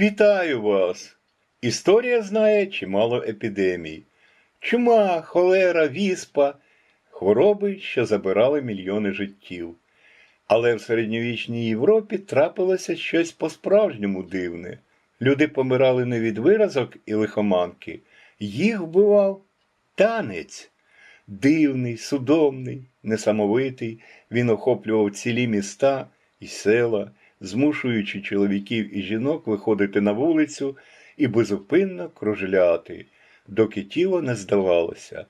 Вітаю вас! Історія знає чимало епідемій. Чума, холера, віспа хвороби, що забирали мільйони життів. Але в середньовічній Європі трапилося щось по-справжньому дивне. Люди помирали не від виразок і лихоманки, їх вбивав танець. Дивний, судомний, несамовитий, він охоплював цілі міста і села, змушуючи чоловіків і жінок виходити на вулицю і безупинно кружляти, доки тіло не здавалося.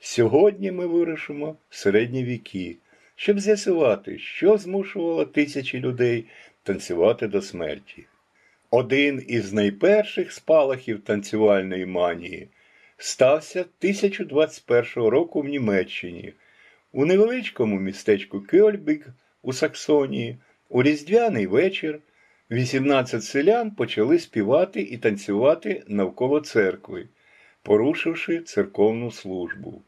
Сьогодні ми вирушимо в середні віки, щоб з'ясувати, що змушувало тисячі людей танцювати до смерті. Один із найперших спалахів танцювальної манії стався 1021 року в Німеччині, у невеличкому містечку Кьольбіг у Саксонії, у Різдвяний вечір 18 селян почали співати і танцювати навколо церкви, порушивши церковну службу.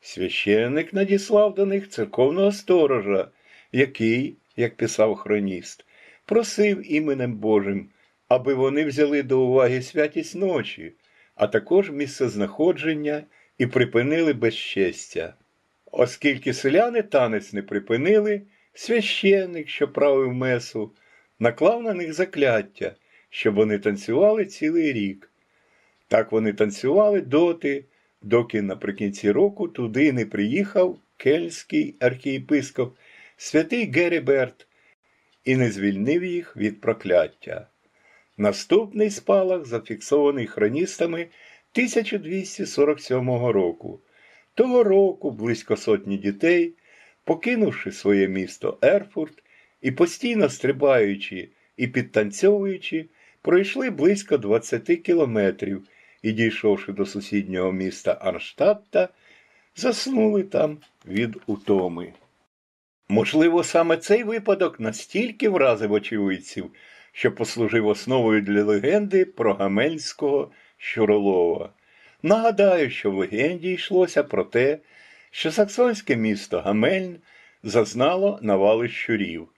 Священник надіслав до них церковного сторожа, який, як писав хроніст, просив іменем Божим, аби вони взяли до уваги святість ночі, а також місцезнаходження і припинили безчестя. Оскільки селяни танець не припинили, священник, що правив месу, наклав на них закляття, щоб вони танцювали цілий рік. Так вони танцювали доти, доки наприкінці року туди не приїхав кельський архієпископ святий Геріберт і не звільнив їх від прокляття. Наступний спалах зафіксований хроністами 1247 року. Того року близько сотні дітей, покинувши своє місто Ерфурт і постійно стрибаючи і підтанцьовуючи, пройшли близько 20 кілометрів і, дійшовши до сусіднього міста Арштадта, заснули там від утоми. Можливо, саме цей випадок настільки вразив очевидців, що послужив основою для легенди про Гамельського Щуролова. Нагадаю, що в легенді йшлося про те, що саксонське місто Гамельн зазнало навали щурів,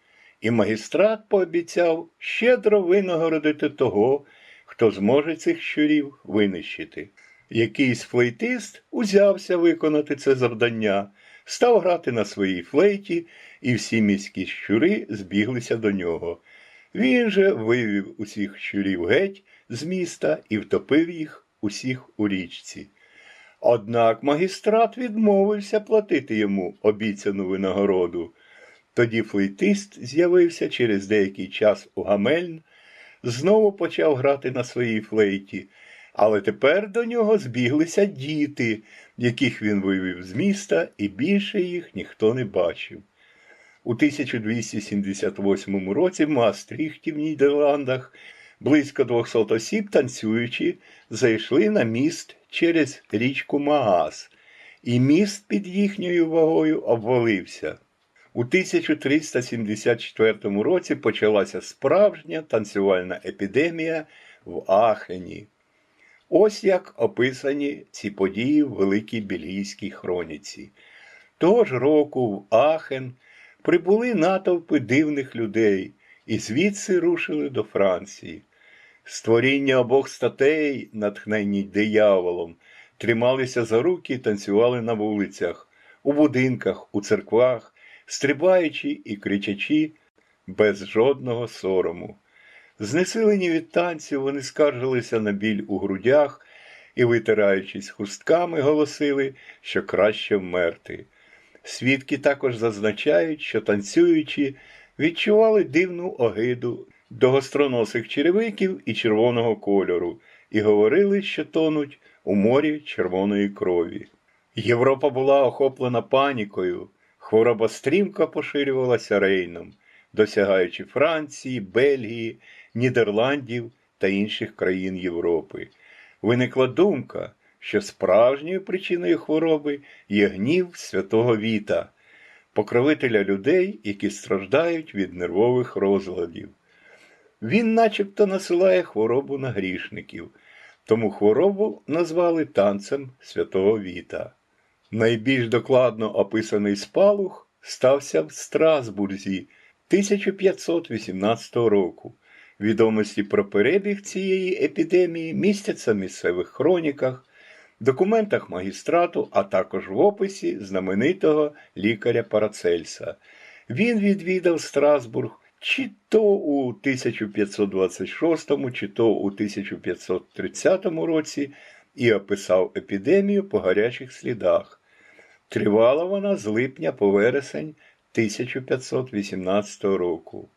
і магістрат пообіцяв щедро винагородити того, хто зможе цих щурів винищити. Якийсь флейтист узявся виконати це завдання, став грати на своїй флейті, і всі міські щури збіглися до нього. Він же вивів усіх щурів геть з міста і втопив їх усіх у річці. Однак магістрат відмовився платити йому обіцяну винагороду. Тоді флейтист з'явився через деякий час у Гамельн, знову почав грати на своїй флейті, але тепер до нього збіглися діти, яких він вивів з міста, і більше їх ніхто не бачив. У 1278 році в Маастріхті в Нідерландах близько 200 осіб, танцюючи, зайшли на міст через річку Маас, і міст під їхньою вагою обвалився. У 1374 році почалася справжня танцювальна епідемія в Ахені. Ось як описані ці події в Великій Бельгійській хроніці. Того ж року в Ахен прибули натовпи дивних людей і звідси рушили до Франції. Створіння обох статей, натхненні дияволом, трималися за руки і танцювали на вулицях, у будинках, у церквах, стрибаючи і кричачи без жодного сорому. Знесилені від танців, вони скаржилися на біль у грудях і, витираючись хустками, голосили, що краще вмерти. Свідки також зазначають, що танцюючи, відчували дивну огиду до гостроносих черевиків і червоного кольору, і говорили, що тонуть у морі червоної крові. Європа була охоплена панікою, хвороба стрімко поширювалася рейном, досягаючи Франції, Бельгії, Нідерландів та інших країн Європи. Виникла думка, що справжньою причиною хвороби є гнів святого Віта, покровителя людей, які страждають від нервових розладів. Він начебто насилає хворобу на грішників, тому хворобу назвали танцем святого Віта. Найбільш докладно описаний спалух стався в Страсбурзі 1518 року. Відомості про перебіг цієї епідемії містяться в місцевих хроніках, документах магістрату, а також в описі знаменитого лікаря Парацельса. Він відвідав Страсбург чи то у 1526, чи то у 1530 році і описав епідемію по гарячих слідах. Тривала вона з липня по вересень 1518 року.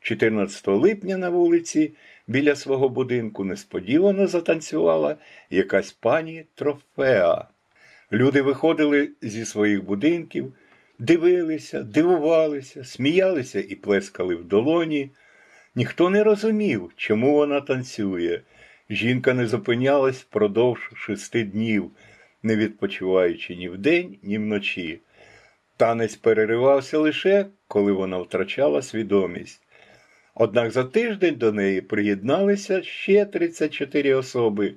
14 липня на вулиці біля свого будинку несподівано затанцювала якась пані Трофеа. Люди виходили зі своїх будинків, дивилися, дивувалися, сміялися і плескали в долоні. Ніхто не розумів, чому вона танцює. Жінка не зупинялась впродовж шести днів, не відпочиваючи ні вдень, ні вночі. Танець переривався лише, коли вона втрачала свідомість. Однак за тиждень до неї приєдналися ще 34 особи,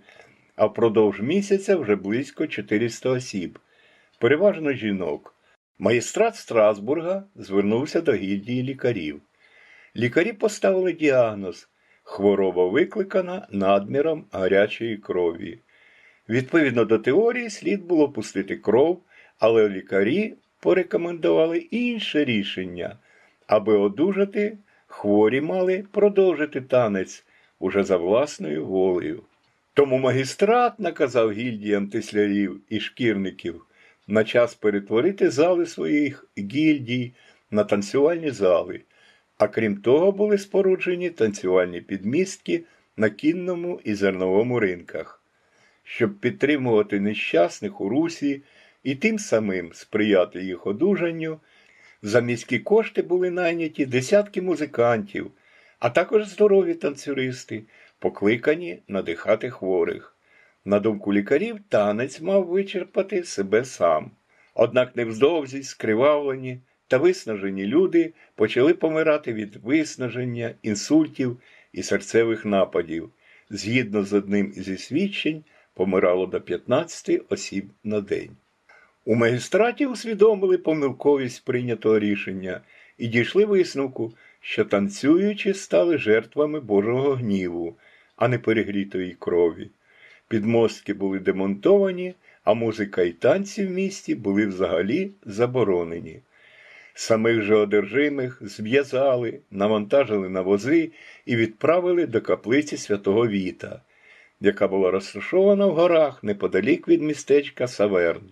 а впродовж місяця вже близько 400 осіб, переважно жінок. Магістрат Страсбурга звернувся до гільдії лікарів. Лікарі поставили діагноз хвороба викликана надміром гарячої крові. Відповідно до теорії, слід було пустити кров, але лікарі порекомендували інше рішення, аби одужати, хворі мали продовжити танець уже за власною волею. Тому магістрат наказав гільдіям тислярів і шкірників на час перетворити зали своїх гільдій на танцювальні зали, а крім того, були споруджені танцювальні підмістки на кінному і зерновому ринках, щоб підтримувати нещасних у русі і тим самим сприяти їх одужанню. За міські кошти були найняті десятки музикантів, а також здорові танцюристи, покликані надихати хворих. На думку лікарів, танець мав вичерпати себе сам. Однак невздовзі скривавлені та виснажені люди почали помирати від виснаження, інсультів і серцевих нападів. Згідно з одним зі свідчень, помирало до 15 осіб на день. У магістраті усвідомили помилковість прийнятого рішення і дійшли висновку, що танцюючі стали жертвами Божого гніву, а не перегрітої крові. Підмостки були демонтовані, а музика і танці в місті були взагалі заборонені. Самих же одержимих зв'язали, навантажили на вози і відправили до каплиці святого Віта, яка була розташована в горах неподалік від містечка Саверн.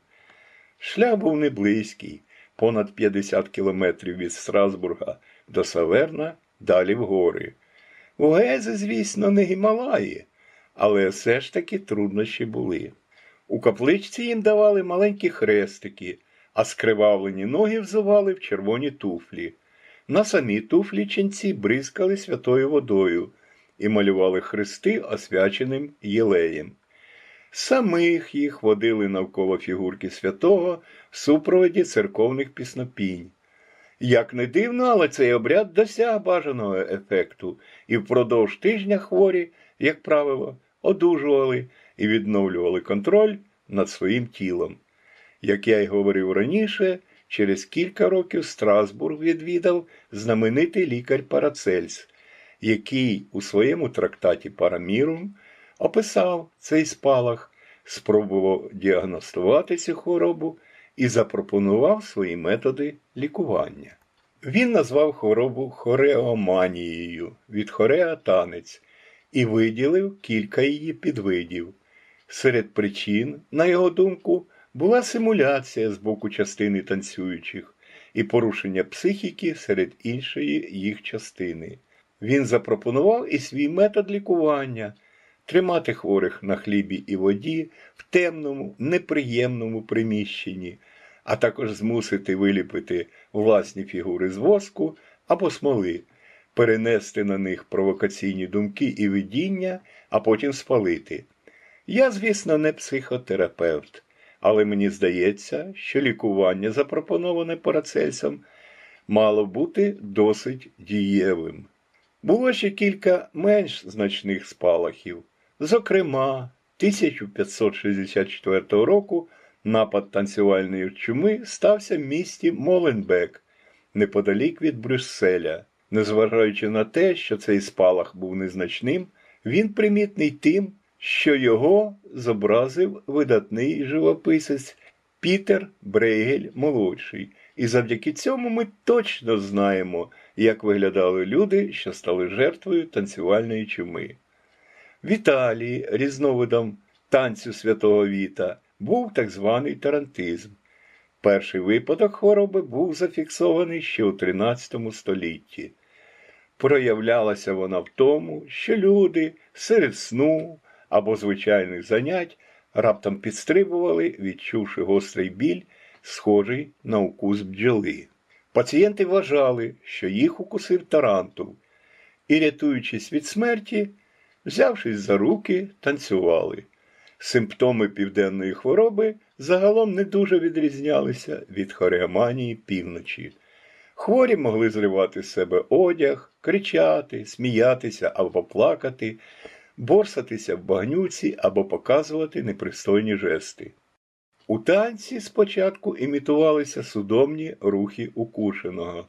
Шлях був не близький, понад 50 кілометрів від Страсбурга до Саверна, далі в гори. У Гези, звісно, не Гімалаї, але все ж таки труднощі були. У капличці їм давали маленькі хрестики, а скривавлені ноги взували в червоні туфлі. На самі туфлі ченці бризкали святою водою і малювали хрести освяченим єлеєм. Самих їх водили навколо фігурки святого в супроводі церковних піснопінь. Як не дивно, але цей обряд досяг бажаного ефекту, і впродовж тижня хворі, як правило, одужували і відновлювали контроль над своїм тілом. Як я й говорив раніше, через кілька років Страсбург відвідав знаменитий лікар Парацельс, який у своєму трактаті Парамірум описав цей спалах, спробував діагностувати цю хворобу і запропонував свої методи лікування. Він назвав хворобу хореоманією від хореа танець і виділив кілька її підвидів. Серед причин, на його думку, була симуляція з боку частини танцюючих і порушення психіки серед іншої їх частини. Він запропонував і свій метод лікування тримати хворих на хлібі і воді в темному, неприємному приміщенні, а також змусити виліпити власні фігури з воску або смоли, перенести на них провокаційні думки і видіння, а потім спалити. Я, звісно, не психотерапевт, але мені здається, що лікування, запропоноване Парацельсом, мало бути досить дієвим. Було ще кілька менш значних спалахів. Зокрема, 1564 року напад танцювальної чуми стався в місті Моленбек, неподалік від Брюсселя. Незважаючи на те, що цей спалах був незначним, він примітний тим, що його зобразив видатний живописець Пітер Брейгель молодший, і завдяки цьому ми точно знаємо, як виглядали люди, що стали жертвою танцювальної чуми. В Італії різновидом танцю святого Віта був так званий тарантизм. Перший випадок хвороби був зафіксований ще у 13 столітті. Проявлялася вона в тому, що люди серед сну або звичайних занять раптом підстрибували, відчувши гострий біль, схожий на укус бджоли. Пацієнти вважали, що їх укусив тарантул, і, рятуючись від смерті, взявшись за руки, танцювали. Симптоми південної хвороби загалом не дуже відрізнялися від хореоманії півночі. Хворі могли зривати з себе одяг, кричати, сміятися або плакати, борсатися в багнюці або показувати непристойні жести. У танці спочатку імітувалися судомні рухи укушеного.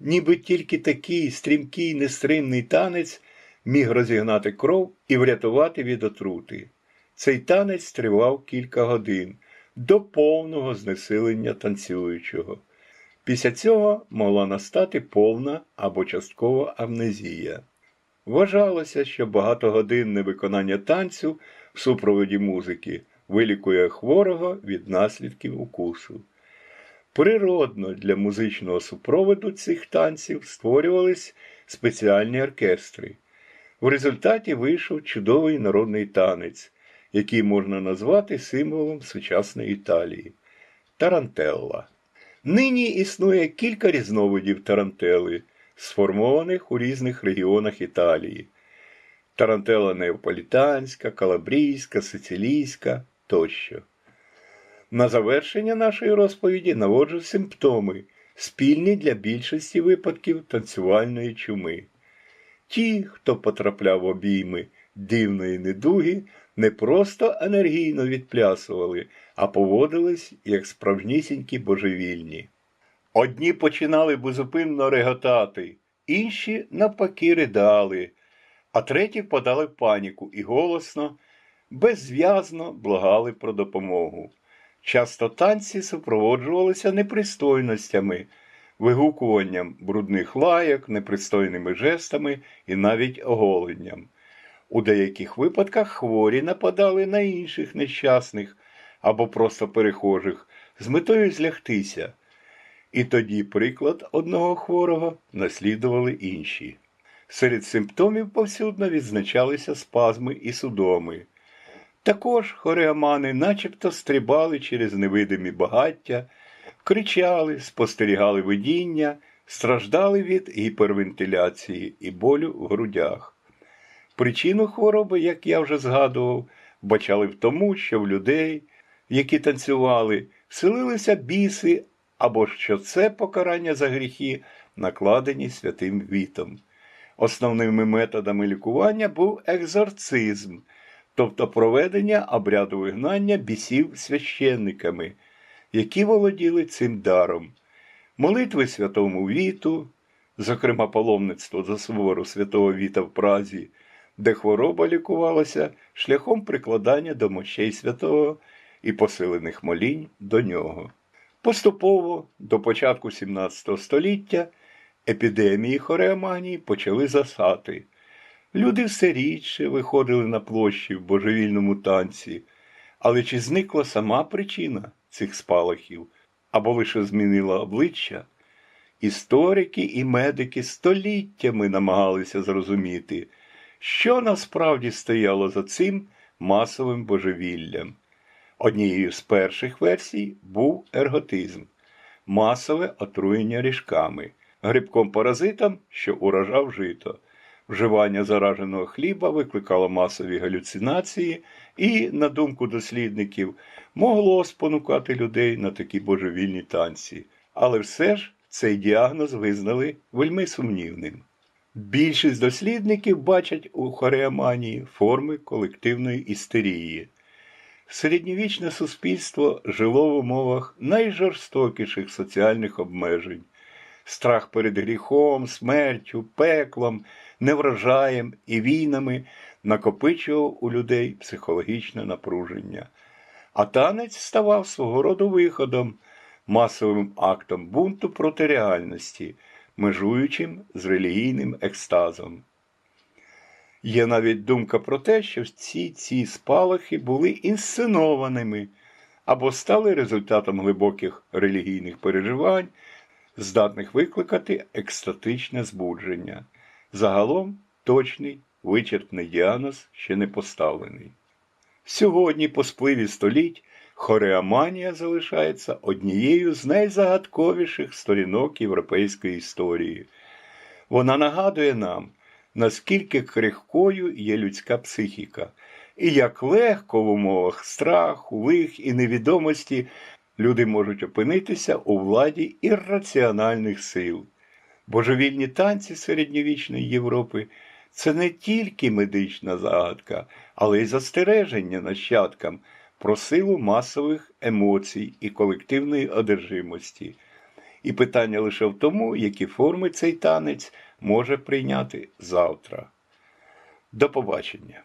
Ніби тільки такий стрімкий нестримний танець міг розігнати кров і врятувати від отрути. Цей танець тривав кілька годин до повного знесилення танцюючого. Після цього могла настати повна або часткова амнезія. Вважалося, що багатогодинне виконання танцю в супроводі музики вилікує хворого від наслідків укусу. Природно для музичного супроводу цих танців створювались спеціальні оркестри. В результаті вийшов чудовий народний танець, який можна назвати символом сучасної Італії тарантелла. Нині існує кілька різновидів тарантели, сформованих у різних регіонах Італії. Тарантела неаполітанська, калабрійська, сицилійська тощо. На завершення нашої розповіді наводжу симптоми, спільні для більшості випадків танцювальної чуми. Ті, хто потрапляв в обійми дивної недуги, не просто енергійно відплясували, а поводились як справжнісінькі божевільні. Одні починали безупинно реготати, інші навпаки ридали, а треті впадали в паніку і голосно, беззв'язно благали про допомогу. Часто танці супроводжувалися непристойностями, вигукуванням брудних лайок, непристойними жестами і навіть оголенням. У деяких випадках хворі нападали на інших нещасних або просто перехожих з метою злягтися. І тоді приклад одного хворого наслідували інші. Серед симптомів повсюдно відзначалися спазми і судоми. Також хореомани начебто стрибали через невидимі багаття, кричали, спостерігали видіння, страждали від гіпервентиляції і болю в грудях. Причину хвороби, як я вже згадував, бачали в тому, що в людей, які танцювали, вселилися біси або що це покарання за гріхи, накладені святим вітом. Основними методами лікування був екзорцизм, тобто проведення обряду вигнання бісів священниками, які володіли цим даром, молитви святому віту, зокрема паломництво за собору святого Віта в Празі, де хвороба лікувалася шляхом прикладання до мощей святого і посилених молінь до нього. Поступово, до початку XVII століття, епідемії хореоманії почали засати. Люди все рідше виходили на площі в божевільному танці, але чи зникла сама причина цих спалахів або лише змінила обличчя? Історики і медики століттями намагалися зрозуміти, що насправді стояло за цим масовим божевіллям. Однією з перших версій був ерготизм, масове отруєння ріжками, грибком паразитом, що уражав жито. Вживання зараженого хліба викликало масові галюцинації і, на думку дослідників, могло спонукати людей на такі божевільні танці. Але все ж цей діагноз визнали вельми сумнівним. Більшість дослідників бачать у хореоманії форми колективної істерії. Середньовічне суспільство жило в умовах найжорстокіших соціальних обмежень. Страх перед гріхом, смертю, пеклом, неврожаєм і війнами накопичував у людей психологічне напруження. А танець ставав свого роду виходом, масовим актом бунту проти реальності, межуючим з релігійним екстазом. Є навіть думка про те, що всі ці спалахи були інсценованими або стали результатом глибоких релігійних переживань, здатних викликати екстатичне збудження. Загалом точний вичерпний діагноз ще не поставлений. Сьогодні, по спливі століть, хореаманія залишається однією з найзагадковіших сторінок європейської історії. Вона нагадує нам, наскільки крихкою є людська психіка, і як легко в умовах страху, лих і невідомості люди можуть опинитися у владі ірраціональних сил. Божевільні танці середньовічної Європи це не тільки медична загадка, але й застереження нащадкам про силу масових емоцій і колективної одержимості. І питання лише в тому, які форми цей танець може прийняти завтра. До побачення!